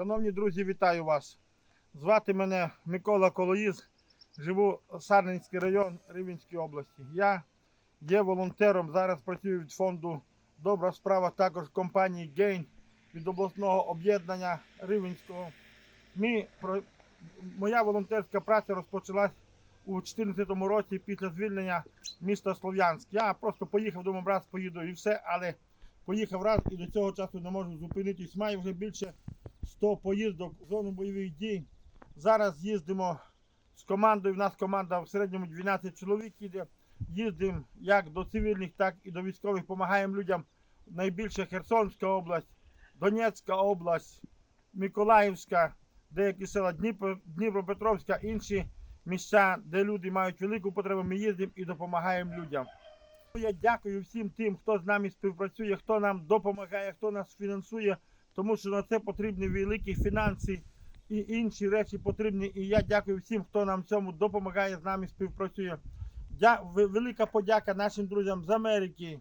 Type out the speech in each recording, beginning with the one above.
Шановні друзі, вітаю вас. Звати мене Микола Колоїз. Живу Сарненський район Рівненської області. Я є волонтером. Зараз працюю від фонду Добра справа, також компанії Гейн від обласного об'єднання Рівненського. Про- моя волонтерська праця розпочалась у 2014 році після звільнення міста Слов'янськ. Я просто поїхав, думав, раз поїду і все, але поїхав раз і до цього часу не можу зупинитись. Маю вже більше 100 поїздок в зону бойових дій. Зараз їздимо з командою. У нас команда в середньому 12 чоловік їде. Їздимо як до цивільних, так і до військових. Допомагаємо людям. Найбільше Херсонська область, Донецька область, Миколаївська, деякі села Дніпро, Дніпропетровська, інші місця, де люди мають велику потребу. Ми їздимо і допомагаємо людям. Я дякую всім тим, хто з нами співпрацює, хто нам допомагає, хто нас фінансує, тому що на це потрібні великі фінанси і інші речі потрібні. І я дякую всім, хто нам цьому допомагає, з нами співпрацює. Дя... Велика подяка нашим друзям з Америки,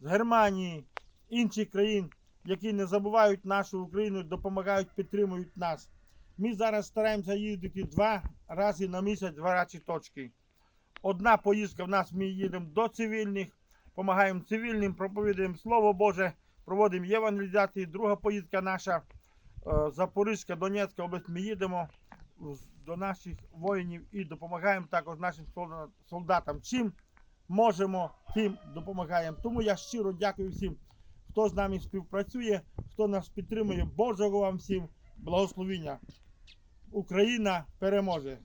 з Германії, інших країн, які не забувають нашу Україну, допомагають, підтримують нас. Ми зараз стараємося їздити два рази на місяць в гарячі точки. Одна поїздка в нас ми їдемо до цивільних, допомагаємо цивільним, проповідуємо Слово Боже, проводимо євангелізації. Друга поїздка наша е, Запорізька, Донецька область. Ми їдемо до наших воїнів і допомагаємо також нашим солдатам. Чим можемо, тим допомагаємо. Тому я щиро дякую всім, хто з нами співпрацює, хто нас підтримує. Божого вам всім благословіння. Україна переможе.